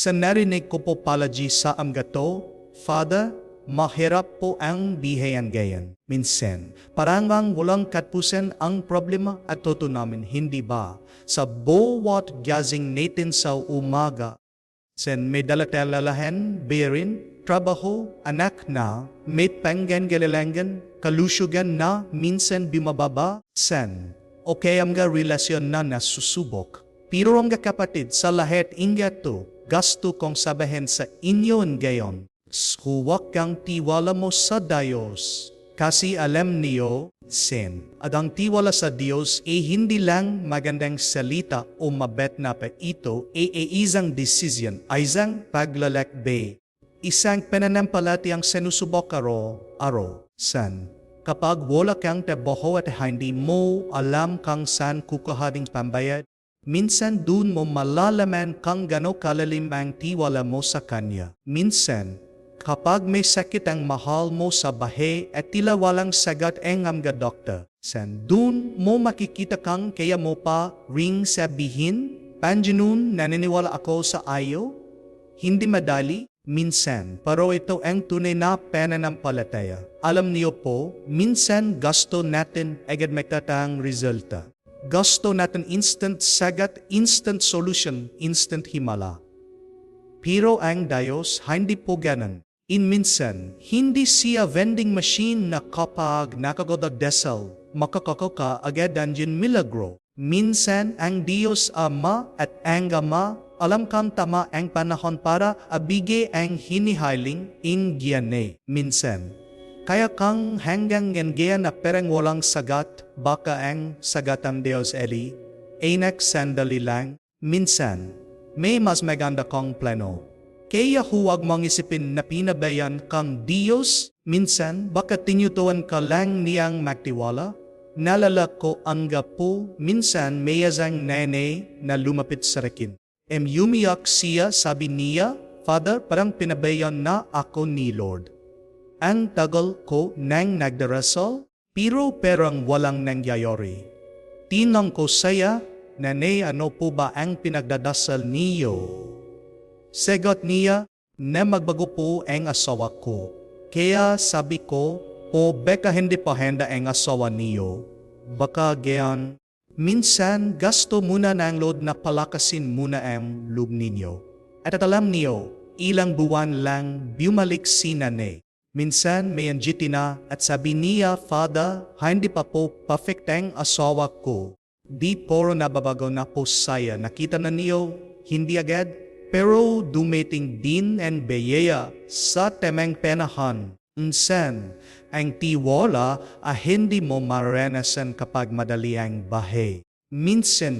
Sa narinig ko po palaji sa amgato, Father, mahirap po ang bihayan gayan. Minsan, parang bang walang katpusan ang problema at toto namin, hindi ba? Sa bawat gazing natin sa umaga, sen may dalatalalahan, berin, trabaho, anak na, may panggan galilangan, kalusugan na, minsan bumababa, sen. Okay ang relasyon na nasusubok. Pero ang kapatid, sa lahat inga to, gasto kong sabihin sa inyo ngayon, huwag kang tiwala mo sa Diyos. Kasi alam niyo, sin. At ang tiwala sa Diyos ay hindi lang magandang salita o mabet na pa ito ay e isang decision, ay isang paglalakbay. Isang pananampalatayang sinusubok aro, aro, san. Kapag wala kang trabaho at hindi mo alam kang saan kukuhaning pambayad, minsan dun mo malalaman kang gano kalalim ang tiwala mo sa Kanya. Minsan, kapag may sakit ang mahal mo sa bahay at tila walang sagat ang mga doktor, san dun mo makikita kang kaya mo pa ring sabihin, Panjinun, naniniwala ako sa ayo? Hindi madali, minsan, pero ito ang tunay na pananampalataya. Alam niyo po, minsan gusto natin agad magtatang resulta. Gusto natin instant sagat, instant solution, instant himala. Pero ang Diyos, hindi po ganun. In minsan, hindi siya vending machine na kapag nakagodagdasal, makakako ka agad ang milagro. Minsan, ang Diyos Ama at ang Ama alam kang tama ang panahon para abigay ang hinihiling in giyane. Minsan, kaya kang hanggang ngengyan na perang walang sagat, baka ang sagat ang Diyos Eli, enak sandali lang, minsan, may mas maganda kang plano. Kaya huwag mong isipin na pinabayan kang Diyos, minsan baka tinyutuan ka lang niyang magtiwala, Nalala ko ang gapo minsan mayazang nene na lumapit sa akin. Em yumiyak siya sabi niya, Father, parang pinabayan na ako ni Lord. Ang tagal ko nang nagdarasal, pero perang walang nangyayari. Tinang ko saya, Nane, ano po ba ang pinagdadasal niyo? Sagot niya, na magbago po ang asawa ko. Kaya sabi ko, o beka hindi pa handa ang asawa niyo. Baka gayon, minsan gasto muna ng load na palakasin muna ang loob ninyo. At at alam niyo, ilang buwan lang bumalik si nane. Minsan may anjiti na at sabi niya, Father, hindi pa po perfect ang asawa ko. Di poro nababago na po saya. Nakita na niyo, hindi agad. Pero dumating din ang beyeya sa temeng penahon. Minsan, ang tiwala ay hindi mo maranasan kapag madali ang bahay. Minsan,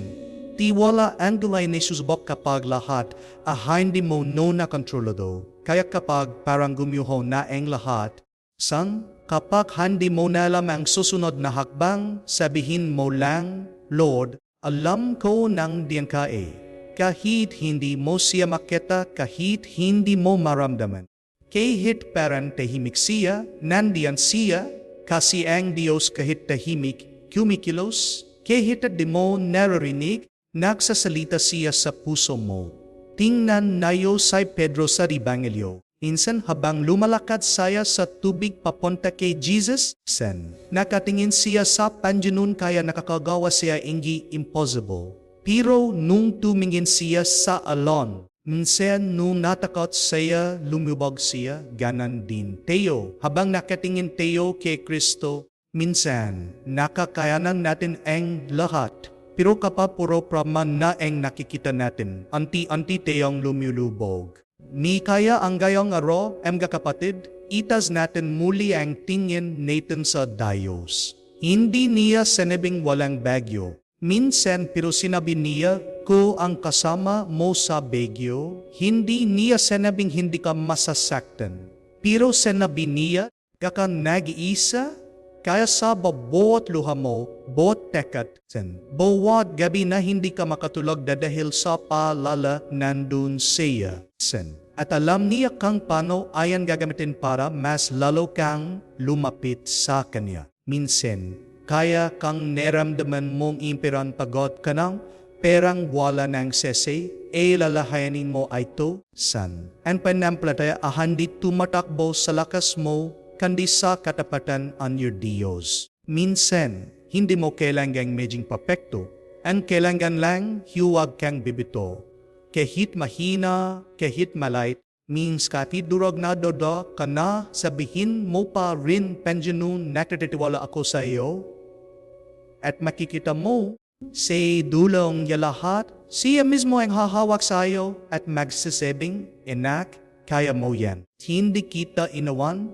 tiwala ang gulay ni susubok kapag lahat ay hindi mo no na kontrolado. Kaya kapag parang gumyuho na ang lahat, sang kapag hindi mo na alam ang susunod na hakbang, sabihin mo lang, Lord, alam ko nang diyan ka eh. Kahit hindi mo siya makita, kahit hindi mo maramdaman. Kahit parang tahimik siya, nandiyan siya, kasi ang Diyos kahit tahimik, kumikilos, kahit di mo naririnig, nagsasalita siya sa puso mo. Tingnan nayo sa Pedro sa Ribangelyo. Insan habang lumalakad saya sa tubig papunta kay Jesus, sen, nakatingin siya sa panjunun kaya nakakagawa siya ingi impossible. Pero nung tumingin siya sa alon, Minsan nung natakot siya, lumubog siya, ganan din. Teo, habang nakatingin Teo kay Kristo, minsan nakakayanan natin ang lahat. Pero kapag puro praman na ang nakikita natin, anti-anti Teong lumulubog. Ni kaya ang gayong aro, mga kapatid, itas natin muli ang tingin natin sa Diyos. Hindi niya sinabing walang bagyo. Minsan pero sinabi niya, ko ang kasama mo sa begyo, hindi niya sinabing hindi ka masasaktan. Pero sinabi niya, kakang nag-iisa, kaya sa bawat luha mo, bawat tekat, sen, bawat gabi na hindi ka makatulog dahil sa palala nandun siya, sen. At alam niya kang paano ayan gagamitin para mas lalo kang lumapit sa kanya. Minsan, kaya kang neramdaman mong impiran pagod ka ng perang wala ng sese, e lalahayanin mo ay to, san. Ang panampalataya ah hindi tumatakbo sa lakas mo, kundi sa katapatan ang your Diyos. Minsan, hindi mo kailangang medjing papekto, ang kailangan lang huwag kang bibito. Kahit mahina, kahit malait, means kahit durog na dodo ka na, sabihin mo pa rin penjanun nakatitiwala ako sa iyo. At makikita mo, sa dulong niya lahat, siya mismo ang hahawak sa iyo at magsasabing, Enak, kaya mo yan. Hindi kita inawan,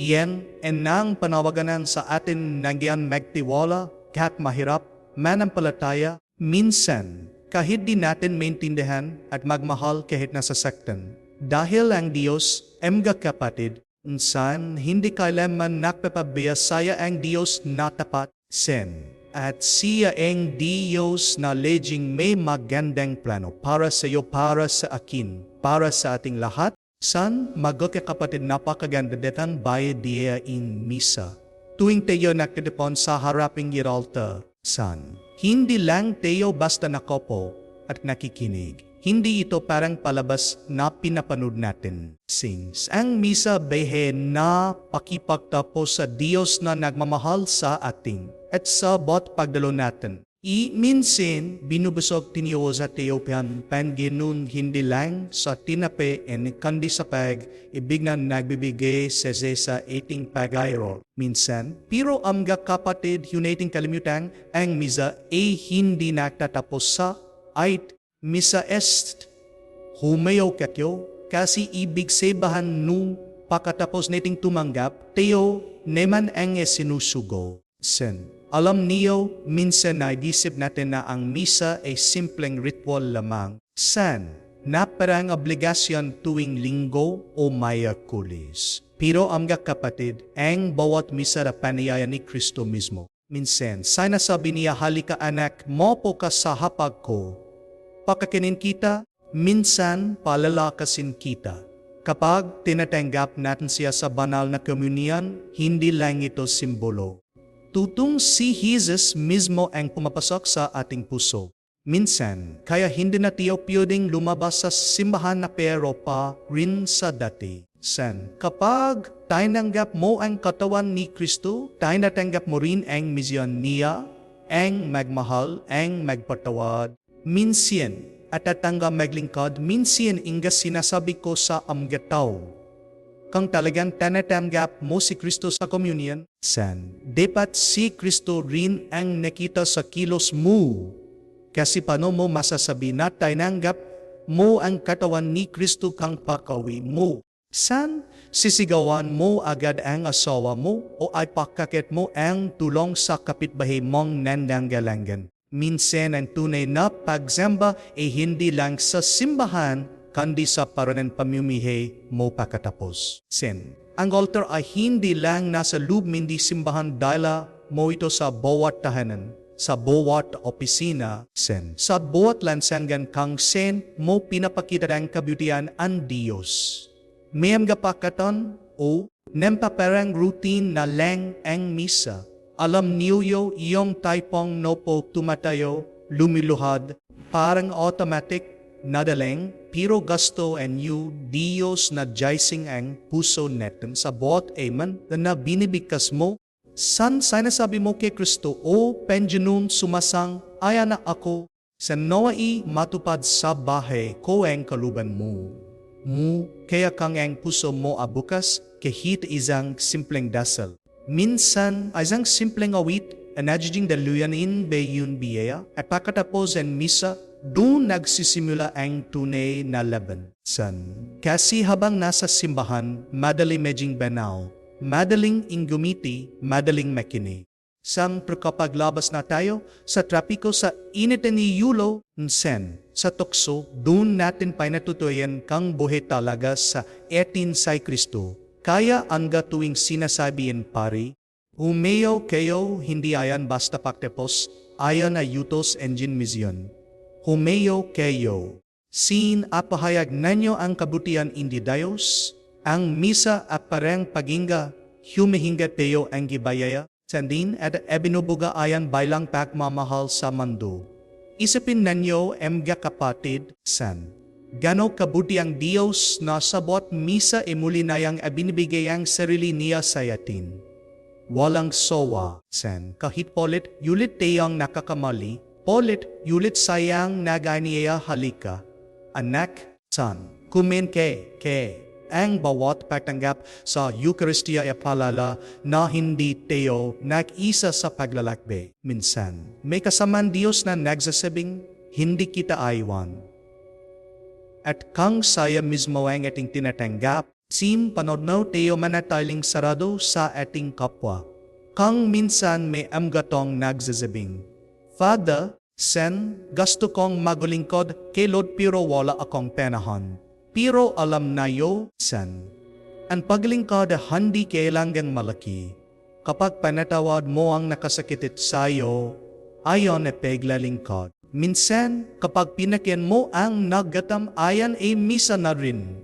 iyan ang nang panawaganan sa atin nagyan magtiwala kahit mahirap, manampalataya, minsan, kahit di natin maintindihan at magmahal kahit nasasaktan. Dahil ang Diyos, emga kapatid, insan hindi kailanman nakpapabiyasaya ang Diyos na tapat, sen. At siya ang Diyos na leging may magandang plano para sa iyo, para sa akin, para sa ating lahat. San, magka kapatid napakaganda detang bayad diya in misa. Tuwing tayo nakatipon sa haraping giralta, san, hindi lang tayo basta nakopo at nakikinig. Hindi ito parang palabas na pinapanood natin. Since ang misa behe na pakipagtapos sa Diyos na nagmamahal sa ating at sa bot pagdalo natin. I minsan binubusog tiniyo sa Ethiopian panginun hindi lang sa tinape and kandi sa pag ibig na nagbibigay sa sa ating pagayro. Minsan, pero amga kapatid hunating kalimutan ang misa ay hindi naktatapos sa ait misa est humayo katyo kasi ibig sabahan nung pakatapos nating tumanggap, teo neman ang sinusugo. Sen. Alam niyo, minsan na isip natin na ang misa ay simpleng ritual lamang. San? Na parang obligasyon tuwing linggo o mayakulis. Pero amga kapatid, ang bawat misa na paniyaya ni Kristo mismo. Minsan, sana sabi niya, halika anak, mopo ka sa hapag ko, pakakinin kita, minsan palalakasin kita. Kapag tinatanggap natin siya sa banal na komunyan, hindi lang ito simbolo. Tutong si Jesus mismo ang pumapasok sa ating puso. Minsan, kaya hindi na tayo pwedeng lumabas sa simbahan na pero pa rin sa dati. San, kapag tinanggap mo ang katawan ni Kristo, tinatanggap mo rin ang misyon niya, ang magmahal, ang magpatawad, minsan at tatangga maglingkod, minsan inga sinasabi ko sa amgataw. Kung talagang tanatanggap mo si Kristo sa communion, san, dapat si Kristo rin ang nakita sa kilos mo. Kasi paano mo masasabi na tinanggap mo ang katawan ni Kristo kang pakawi mo? San, sisigawan mo agad ang asawa mo o ay pakakit mo ang tulong sa kapitbahay mong nandanggalangan? Minsan ang tunay na pagsamba ay hindi lang sa simbahan, kundi sa paranan pamimihay mo pakatapos. Sin. Ang altar ay hindi lang nasa loob hindi simbahan dahil mo ito sa bawat tahanan, sa bawat opisina, sen. Sa bawat lansangan kang sen mo pinapakita ang kabutihan ang Diyos. Mayam gapakatan o nempaparang routine na lang ang misa alam niyo yung typong no po tumatayo, lumiluhad, parang automatic, nadaling, pero gusto and you, Diyos na jaising ang puso netin sa bot amen na binibigkas mo. San sinasabi mo kay Kristo, O penjanun sumasang, aya na ako, sa nawai matupad sa bahay ko ang kaluban mo. Mu, kaya kang ang puso mo abukas, kahit isang simpleng dasal. Minsan, isang simpleng awit, anadjing daluyanin bayun biyaya, at pagkatapos ang misa, doon nagsisimula ang tunay na laban. San? Kasi habang nasa simbahan, madali medjing banaw, madaling ingumiti, madaling makinig. Sang pagkapaglabas na tayo sa trapiko sa init ni Yulo, Nsen, sa tukso, doon natin pinatutuyan kang buhay talaga sa etin sa Kristo kaya anga tuwing sinasabihin pari, Humeo kayo hindi ayan basta paktepos, ayan na yutos engine mission. Humeo kayo. Sin apahayag nanyo ang kabutihan indi Diyos, ang misa at parang pagingga, humihinga tayo ang gibayaya, sandin at ebinubuga ayan baylang pagmamahal sa mundo. Isipin nanyo, emga kapatid, san. Gano kabuti ang Diyos na sabot misa e muli na yang abinibigay ang sarili niya sa yatin. Walang sowa, sen. Kahit polit, yulit teyang nakakamali, polit, yulit sayang naganiya halika. Anak, san, kumin ke, ke, ang bawat pagtanggap sa Eucharistia e palala na hindi teo nag-isa sa paglalakbe. Minsan, may kasaman Diyos na nagsasabing, hindi kita aywan. At kang saya mismo ang ating tinatanggap, sim panodnaw tayo manataling sarado sa ating kapwa. Kang minsan may amgatong nagsasabing, Father, sen, gusto kong magulingkod kay Lord pero wala akong panahon. Pero alam na yo, sen, ang paglingkod hindi kailangang malaki. Kapag panatawad mo ang nakasakitit sa'yo, ayon na paglalingkod. Minsan, kapag pinakyan mo ang nagatam ayan ay misa na rin.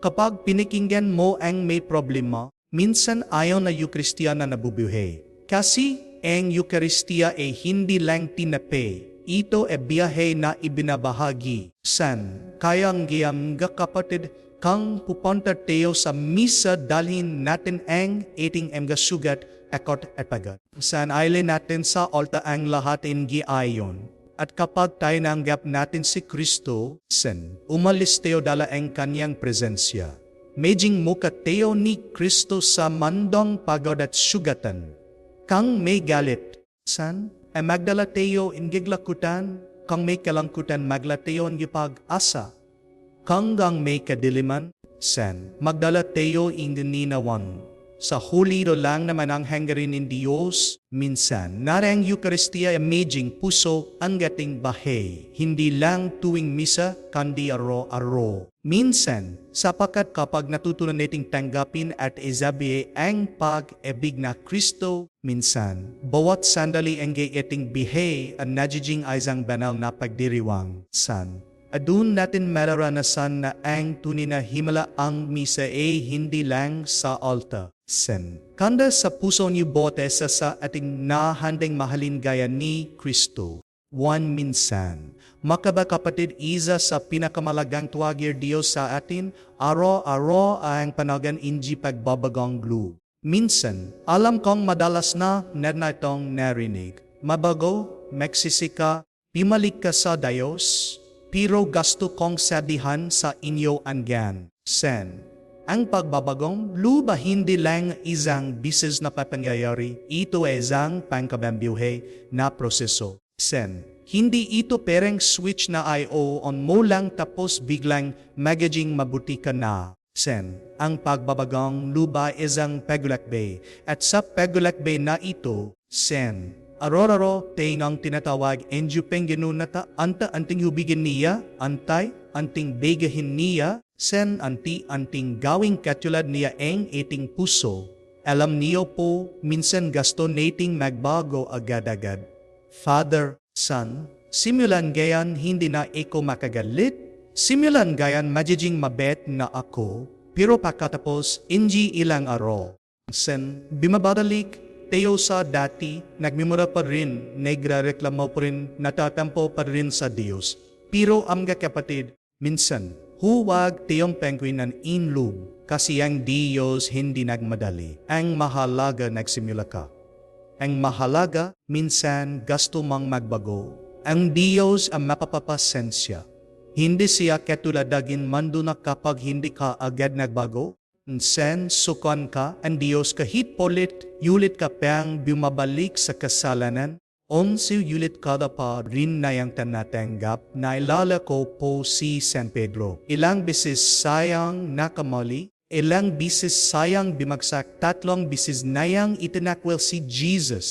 Kapag pinikinggan mo ang may problema, minsan ayaw na Eucharistia na nabubuhay. Kasi ang Eucharistia ay hindi lang tinape. Ito ay biyahe na ibinabahagi. San, kayang giyam kapatid, kang pupunta tayo sa misa dalhin natin ang ating mga sugat akot at pagat. San ailin natin sa alta ang lahat in giayon. At kapag tayo nanggap natin si Kristo, sen, umalis tayo dala ang kanyang presensya. Medjing muka tayo ni Kristo sa mandong pagod at sugatan. Kang may galit, san, ay magdala tayo in giglakutan, kang may kalangkutan magla tayo in gipag-asa. Kang gang may kadiliman, sen, magdala tayo in ninawan sa hulido lang naman ang hangarin ng Diyos, minsan, narang Eucharistia amazing puso ang gating bahay, hindi lang tuwing misa, kandi aro-aro. Minsan, sapakat kapag natutunan nating tanggapin at isabi ang pag-ebig na Kristo, minsan, bawat sandali ang gayating bihay ang najijing isang banal na pagdiriwang. San, Adun natin mararanasan na ang tunay na himala ang misa ay hindi lang sa altar. Sen. Kanda sa puso niyo bote sa sa ating nahandang mahalin gaya ni Kristo. One minsan. Makaba kapatid isa sa pinakamalagang tuwagir Diyos sa atin, aro-aro ang panagan inji pagbabagong glue. Minsan, alam kong madalas na na itong narinig. Mabago, magsisika, pimalik ka sa Diyos, pero gasto kong sadihan sa inyo anggan. Sen, ang pagbabagong luba hindi lang isang bisis na papangyayari, ito ay isang pangkabambuhay na proseso. Sen, hindi ito pereng switch na I.O. on mo lang tapos biglang magiging mabuti ka na. Sen, ang pagbabagong luba isang pagulakbay at sa pagulakbay na ito, sen, Aroraro tingang tinatawag enju pengenunata anta anting hubigin niya, antay, anting begahin niya, sen anti anting gawing katulad niya eng iting puso. Alam niyo po, minsan gasto nating magbago agad-agad. Father, Son, simulan gayan hindi na iko makagalit, simulan gayan magiging mabet na ako, pero pagkatapos, inji ilang aro. Sen, bimabadalik, Teo sa dati, nagmimura pa rin, nagrareklamo pa rin, natatampo pa rin sa Diyos. Pero ang kapatid, minsan, huwag tiyong penguinan inlub kasi ang Diyos hindi nagmadali. Ang mahalaga nagsimula ka. Ang mahalaga, minsan gasto mang magbago. Ang Diyos ang mapapapasensya. Hindi siya katulad dagin mando na kapag hindi ka agad nagbago, Sen sukan ka ang Diyos kahit polit yulit ka pang bumabalik sa kasalanan. Onsi yulit kada pa rin na yung tanatanggap na ilala ko po si San Pedro. Ilang bisis sayang nakamali, ilang bisis sayang bimagsak, tatlong bisis nayang itinakwil si Jesus.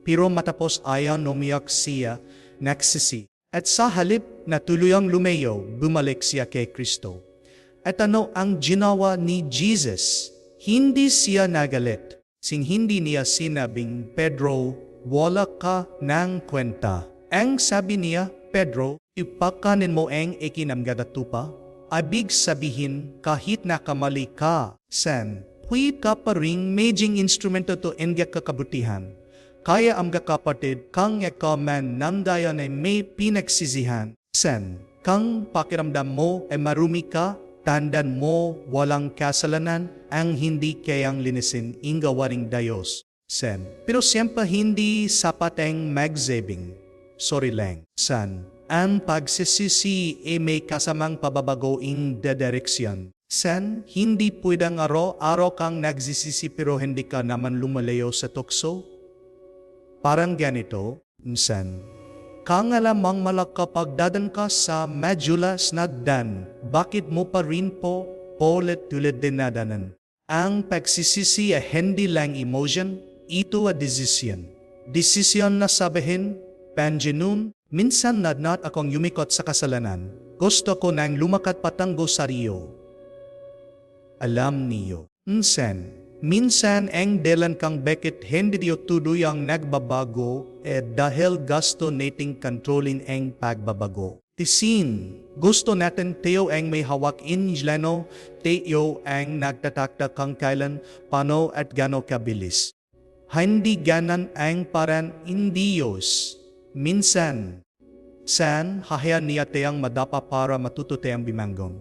Pero matapos ayaw numiyak siya, nagsisi. At sa halip na tuluyang lumayo, bumalik siya kay Kristo. At ano ang ginawa ni Jesus? Hindi siya nagalit. Sing hindi niya sinabing, Pedro, wala ka ng kwenta. Ang sabi niya, Pedro, ipakanin mo ang ikinamgadatupa. Abig sabihin, kahit nakamali ka, San, huwit ka pa ring majing instrumento to engya kakabutihan. Kaya ang kapatid, kang ikaman nandayan ay may pinagsisihan. Sen, kang pakiramdam mo ay marumi ka, tandan mo walang kasalanan, ang hindi kayang linisin ang gawaring Diyos. Sen, pero siyempre hindi sapat ang magsabing. Sorry lang. San, ang pagsisisi ay may kasamang pababago in the direction. San, hindi pwedeng araw-araw kang nagsisisi pero hindi ka naman lumalayo sa tukso? Parang ganito, San, kang alamang malakapagdadan ka sa madulas na dan, bakit mo pa rin po polit tulad din nadanan? Ang pagsisisi ay hindi lang emotion, ito ay desisyon. Desisyon na sabihin, Panjinun, minsan nadnat akong yumikot sa kasalanan. Gusto ko nang lumakat patanggo sa Rio. Alam niyo, minsan, minsan ang dalan kang bakit hindi diyo tuloy ang nagbabago eh dahil gusto nating controlling ang pagbabago. Tisin, gusto natin tayo ang may hawak in lano, tayo ang nagtatakta kang kailan, paano at gano kabilis. Hindi ganan ang paran in Diyos. Minsan, san hahayaan niya tayang madapa para matuto tayang bimanggong.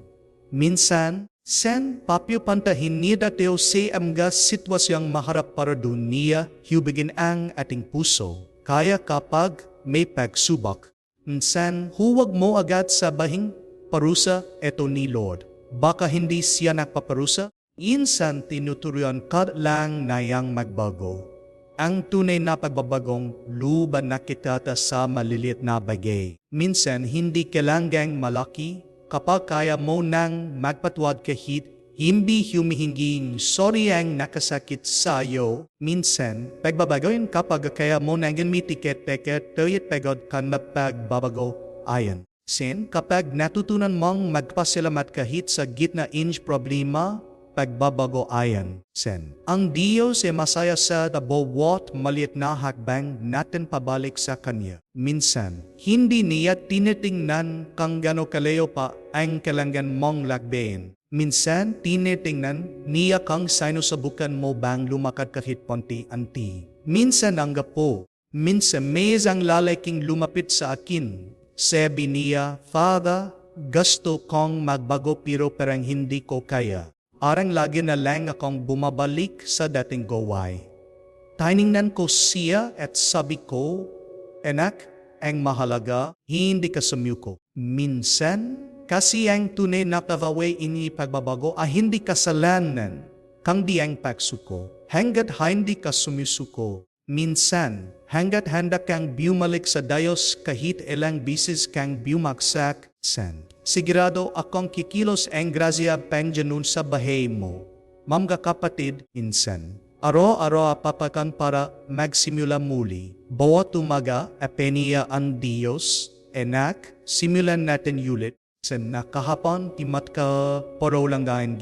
Minsan, san papyo pantahin niya tayo sa amga sitwasyang maharap para dunia hubigin ang ating puso. Kaya kapag may pagsubak, minsan huwag mo agad sa bahing parusa eto ni Lord. Baka hindi siya nagpaparusa, insan tinuturuan ka lang na yang magbago. Ang tunay na pagbabagong luban na kita sa maliliit na bagay. Minsan, hindi kailangang malaki kapag kaya mo nang magpatuwad kahit hindi humihinging sorry ang nakasakit sa iyo. Minsan, pagbabagoyin kapag kaya mo nang gamitikit teket tuyit pagod kan mapagbabago ayon. Sin, kapag natutunan mong magpasalamat kahit sa gitna inch problema, pagbabago ayon. Sen. Ang Diyos ay masaya sa bawat maliit na hakbang natin pabalik sa Kanya. Minsan, hindi niya tinitingnan kang gano kalayo pa ang kailangan mong lakbayin. Minsan, tinitingnan niya kang sinusubukan mo bang lumakad kahit ponti-anti. Minsan ang gapo, minsan may isang lalaking lumapit sa akin. Sabi niya, Father, gusto kong magbago pero parang hindi ko kaya. Arang lagi na lang akong bumabalik sa dating gaway. Tiningnan ko siya at sabi ko, Enak, ang mahalaga, hindi ka sumyuko. Minsan, kasi ang tunay na pavaway ini pagbabago ay hindi kasalanan, kang di ang pagsuko. Hanggat hindi ka sumisuko, minsan, hanggat handa kang bumalik sa Diyos kahit ilang bisis kang bumaksak, san. Sigurado akong kikilos ang grasya pangjanun sa bahay mo. Mga kapatid, insan. Aro-aro papakan para magsimula muli. Bawat umaga, apenia ang Diyos, enak, simulan natin ulit. Sa nakahapon, timat ka paro lang gayan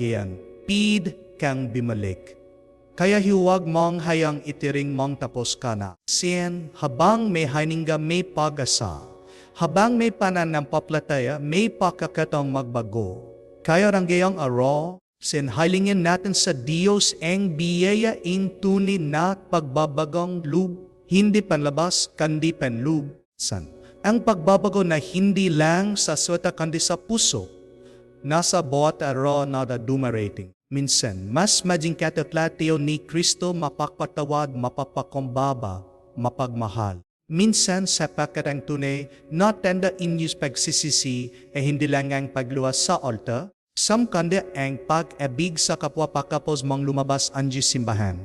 Pid kang bimalik. Kaya hiwag mong hayang itiring mong tapos ka na. Habang may haninga may pag-asa, habang may pananampaplataya, may pakakatang magbago. Kaya ranggayang aro, sinhalingin natin sa Diyos ang biyaya in tunay na pagbabagong lub, hindi panlabas, kandi panlub. San? Ang pagbabago na hindi lang sa sweta kandi sa puso, nasa bawat aro na dumarating. Minsan, mas maging katatlateo ni Kristo mapakpatawad, mapapakumbaba, mapagmahal. Minsan sa pakatang tunay, not tanda inyus pagsisisi ay hindi lang ang pagluwas sa altar, sam kanda ang pag-abig sa kapwa pakapos mong lumabas anji simbahan.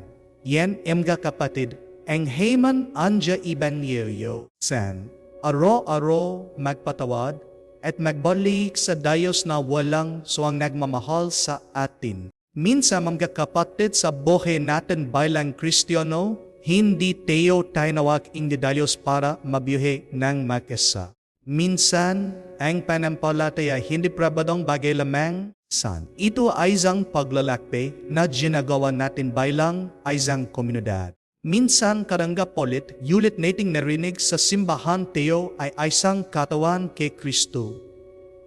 Yan emga kapatid, ang heyman anja ibanyeyo san, aro-aro magpatawad at magbalik sa Diyos na walang suwang nagmamahal sa atin. Minsan mga kapatid sa buhay natin bilang Kristiyano, hindi tayo tinawag ing Diyos para mabuhay ng makasa. Minsan, ang panampalataya hindi prabadong bagay lamang san. Ito ay isang paglalakbay na ginagawa natin bilang isang komunidad. Minsan karangga polit, yulit nating narinig sa simbahan tayo ay isang katawan kay Kristo.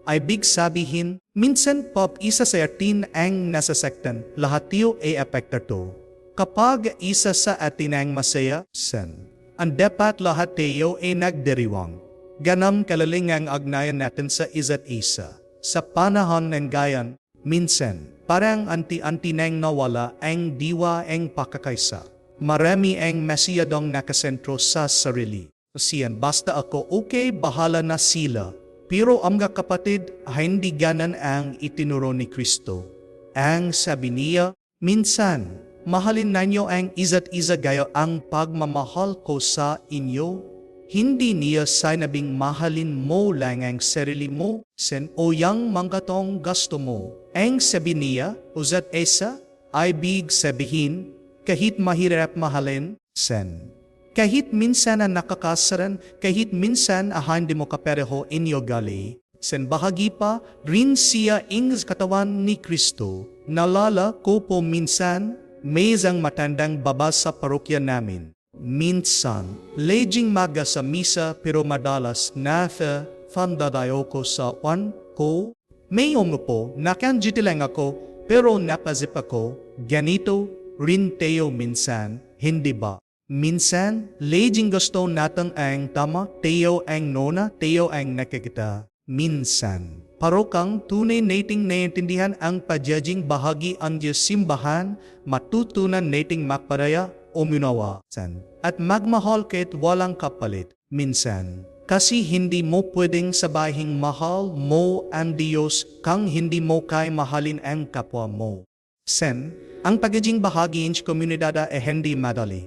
Ay big sabihin, minsan pop isa sa atin ang nasasaktan, lahat tayo ay apekto to. Kapag isa sa atin ang masaya, san. ang dapat lahat tayo ay nagdiriwang. Ganam kalaling ang agnayan natin sa isa't isa. Sa panahon ng gayan, minsan, parang anti-anti nang nawala ang diwa ang pakakaisa. Marami ang masiyadong nakasentro sa sarili. Siyan, basta ako, okay, bahala na sila. Pero ang mga kapatid, hindi ganan ang itinuro ni Kristo. Ang sabi niya, minsan, mahalin ninyo ang isa't isa gaya ang pagmamahal ko sa inyo. Hindi niya sinabing mahalin mo lang ang sarili mo, sen o yang manggatong gusto mo. Ang sabi niya, uzat esa, ay big sabihin, kahit mahirap mahalin, sen. Kahit minsan na nakakasaran, kahit minsan ah, hindi mo kapareho inyo gali, sen bahagi pa rin siya ing katawan ni Kristo. Nalala ko po minsan, may isang matandang baba sa parokya namin. Minsan, lejing maga sa misa pero madalas natha fandadayo ko sa one ko. May umupo, nakanjitilang ako, pero napazip ako, ganito rin tayo minsan, hindi ba? Minsan, lejing gusto natin ang tama, tayo ang nona, tayo ang nakikita. Minsan, parokang tunay nating naiintindihan ang padyajing bahagi ang Diyos simbahan, matutunan nating minawa. San? At magmahal kahit walang kapalit. Minsan, kasi hindi mo pwedeng sabahing mahal mo ang Diyos kang hindi mo kay mahalin ang kapwa mo. Sen, ang pagiging bahagi ng komunidad ay hindi madali.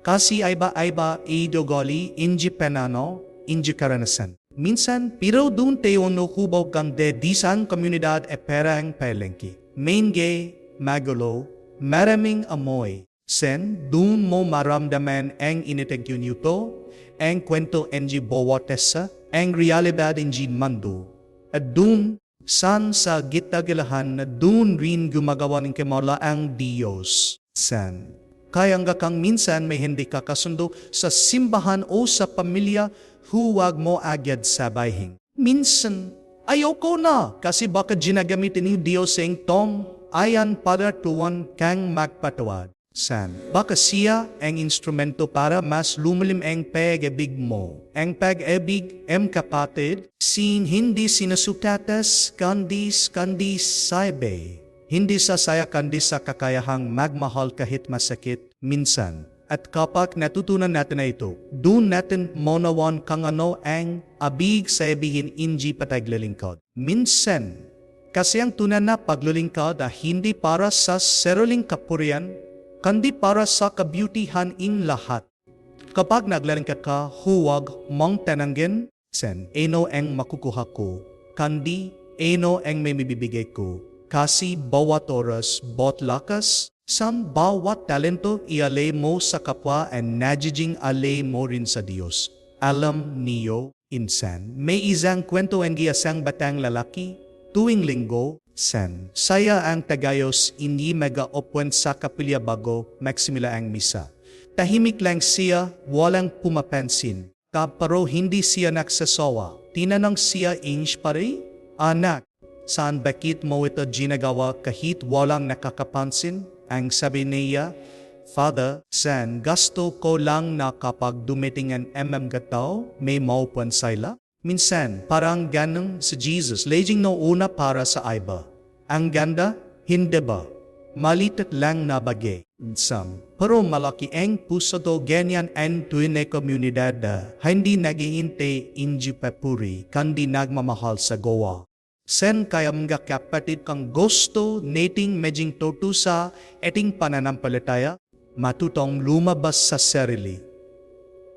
Kasi iba-iba idogali, inji penano, inji karanasan. Minsan, pero dun tayo no hubog kang de disang komunidad e perang pelengki. Main gay, magulo, maraming amoy. Sen, dun mo maramdaman ang initegyo nito, ang kwento enji bawatesa, ang realidad enji mando. At dun, san sa gitagalahan na dun rin gumagawa ng kemala ang Diyos. San. Kaya nga kang minsan may hindi ka kasundo sa simbahan o sa pamilya, huwag mo agad sabayhin. Minsan, ayoko na kasi baka ginagamitin ni Diyos ang tong ayan para tuwan kang magpatawad. San, baka siya ang instrumento para mas lumalim ang pag-ibig mo. Ang pag-ibig, em kapatid, sin hindi sinasutatas, kandis, kandis, saibay. Hindi sa saya kandi sa kakayahang magmahal kahit masakit minsan. At kapag natutunan natin na ito, doon natin monawan kang ano ang abig sa ibihin inji pataglilingkod. Minsan, kasi ang tunan na paglilingkod ay hindi para sa seruling kapurian, kandi para sa kabutihan in lahat. Kapag naglalingkod ka, huwag mong tanangin, sen, eno ang makukuha ko, kandi eno ang may mibibigay ko kasi bawat oras, bawat lakas, sam bawat talento ialay mo sa kapwa and najijing alay mo rin sa Diyos. Alam niyo, insan, may isang kwento ang giyasang batang lalaki, tuwing linggo, san, saya ang tagayos hindi mega-opwen sa kapilya bago magsimula ang misa. Tahimik lang siya, walang pumapansin. Kaparo hindi siya nagsasawa. Tinanong siya inch pare, Anak, saan bakit mo ito ginagawa kahit walang nakakapansin? Ang sabi niya, Father, san gasto ko lang na kapag dumiting ang MM gataw, may maupuan sila? Minsan, parang ganun si Jesus, laging no una para sa iba. Ang ganda, hindi ba? Malitat lang na bagay. Some. Pero malaki ang puso do ganyan ang tuwine komunidad na hindi naghihintay inji papuri kandi nagmamahal sa gowa. Sen kaya mga kapatid kang gusto nating medjing tutusa eting pananampalataya, matutong lumabas sa sarili.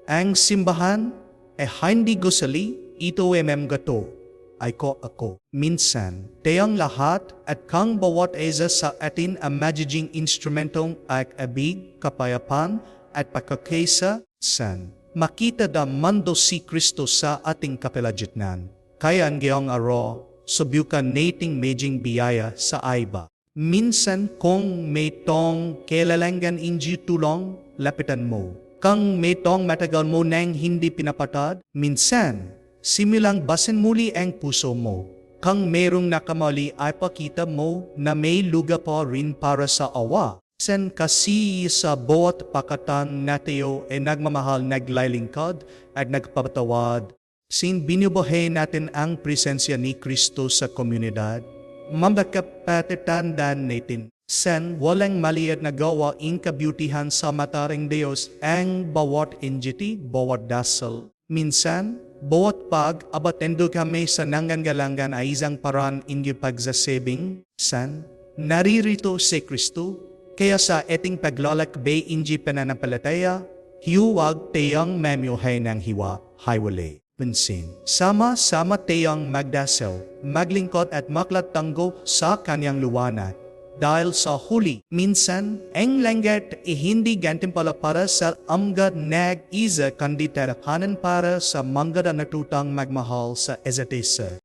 Ang simbahan ay hindi gusali, ito ay memgato, ay ko ako. Minsan, tayong lahat at kang bawat isa sa atin ang magiging instrumentong ay abig, kapayapan at pagkakaisa san. Makita da mando si Kristo sa ating kapilagitnan. Kaya ang giyong aro, subukan nating medjing biyaya sa iba. Minsan kung may tong kailalangan inji tulong, lapitan mo. Kang may tong matagal mo nang hindi pinapatad, minsan, similang basin muli ang puso mo. Kang merong nakamali ay pakita mo na may lugar pa rin para sa awa. Sen kasi sa bawat pakatan natio ay nagmamahal naglaylingkod at nagpapatawad. Sin binubuhay natin ang presensya ni Kristo sa komunidad. Mambakapatitandan natin. Sen walang maliit na gawa in kabutihan sa mataring Diyos ang bawat injiti, bawat dasal. Minsan, bawat pag abatendo kami sa nanganggalangan ay isang paraan inyo pagsasabing, San, naririto si Kristo, kaya sa eting paglalakbay inji pananampalataya, hiwag tayang mamiyuhay ng hiwa, highway. Pansin. Sama-sama tayong magdasal, maglingkod at maklatanggo sa kanyang luwanat. Dahil sa huli, minsan, ang langgat ay hindi gantimpala para sa amgad nag-isa kundi tarahanan para sa mga natutang magmahal sa ezatisa.